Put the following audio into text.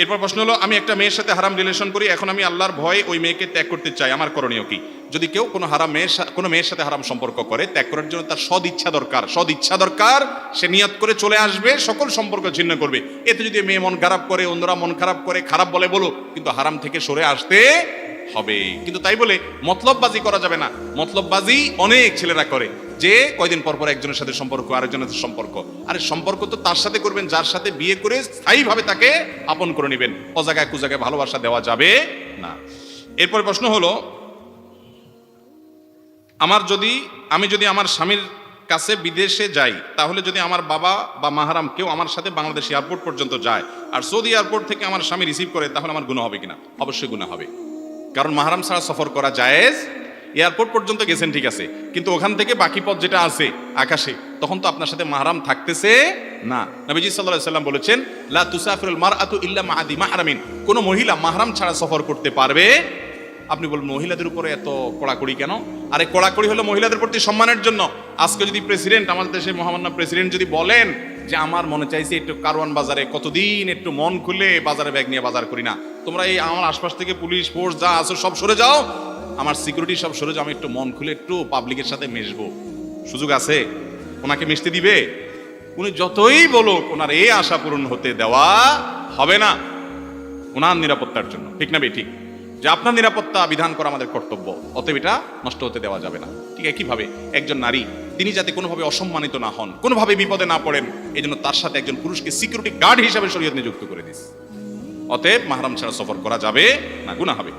এরপর প্রশ্ন হলো, আমি একটা মেয়ের সাথে হারাম রিলেশন করি, এখন আমি আল্লাহর ভয়ে ওই মেয়েকে ত্যাগ করতে চাই, আমার করণীয় কি? যদি কেউ কোনো হারাম মেয়ের কোনো মেয়ের সাথে হারাম সম্পর্ক করে, ত্যাগ করার জন্য তার সদ ইচ্ছা দরকার। সদ ইচ্ছা দরকার, সে নিয়ত করে চলে আসবে, সকল সম্পর্ক ছিন্ন করবে। এতে যদি মেয়ে মন খারাপ করে, অন্যরা মন খারাপ করে, খারাপ বলে বলো, কিন্তু হারাম থেকে সরে আসতে হবে। কিন্তু তাই বলে মতলববাজি করা যাবে না। মতলববাজি অনেক ছেলেরা করে। যে কয়দিন পর পর একজনের সাথে সম্পর্ক, আরেকজনের সাথে সম্পর্ক। আর সম্পর্ক তো তার সাথে করবেন, যার সাথে বিয়ে করে স্থায়ীভাবে তাকে আপন করে নেবেন। অজাগায় কুজাগায় ভালোবাসা দেওয়া যাবে না। এরপর প্রশ্ন হলো, আমার যদি, আমি যদি আমার স্বামীর কাছে বিদেশে যাই, তাহলে যদি আমার বাবা বা মাহারাম কেউ আমার সাথে বাংলাদেশ এয়ারপোর্ট পর্যন্ত যায়, আর সৌদি এয়ারপোর্ট থেকে আমার স্বামী রিসিভ করে, তাহলে আমার গুণা হবে কিনা? অবশ্যই গুণা হবে। কারণ মাহারাম ছাড়া সফর করা জায়েজ। এয়ারপোর্ট পর্যন্ত গেছেন, ঠিক আছে। কিন্তু ওখান থেকে বাকি পথ যেটা আছে, আকাশে, তখন তো আপনার সাথে মাহারাম থাকতেছে না। নবীজি সাল্লাল্লাহু সাল্লাম বলেছেন, লা তুসাফিরুল মারআতু ইল্লা মাআদি মাহরামিন কোন মহিলা মাহরাম ছাড়া সফর করতে পারবে? আপনি বলবেন মহিলাদের উপরে এত কড়াকড়ি কেন? আরে, কড়াকড়ি হলো মহিলাদের প্রতি সম্মানের জন্য। আজকে যদি প্রেসিডেন্ট আমাদের দেশের মহামান্য প্রেসিডেন্ট যদি বলেন যে আমার মনে চাইছে একটু কারওয়ান বাজারে, কতদিন একটু মন খুলে বাজারে ব্যাগ নিয়ে বাজার করি না। তোমরা এই আমার আশপাশ থেকে পুলিশ, ফোর্স যা আছো সব সরে যাও। আমার সিকিউরিটি সব সরে যাও, আমি একটু মন খুলে একটু পাবলিকের সাথে মিশবো। সুযোগ আছে? ওনাকে মিশতে দিবে? উনি যতই বলুক, ওনার এই আশা পূরণ হতে দেওয়া হবে না। ওনার নিরাপত্তার জন্য। ঠিক না ঠিক। যে আপনার নিরাপত্তা বিধান করা আমাদের কর্তব্য, অতএব এটা নষ্ট হতে দেওয়া যাবে না। ঠিক একইভাবে একজন নারী তিনি যাতে কোনোভাবে অসম্মানিত না হন, কোনোভাবে বিপদে না পড়েন এই জন্য তার সাথে একজন পুরুষকে সিকিউরিটি গার্ড হিসাবে শরীয়ত নিযুক্ত করে দিস। অতএব মাহরাম ছাড়া সফর করা যাবে না গুণা হবে।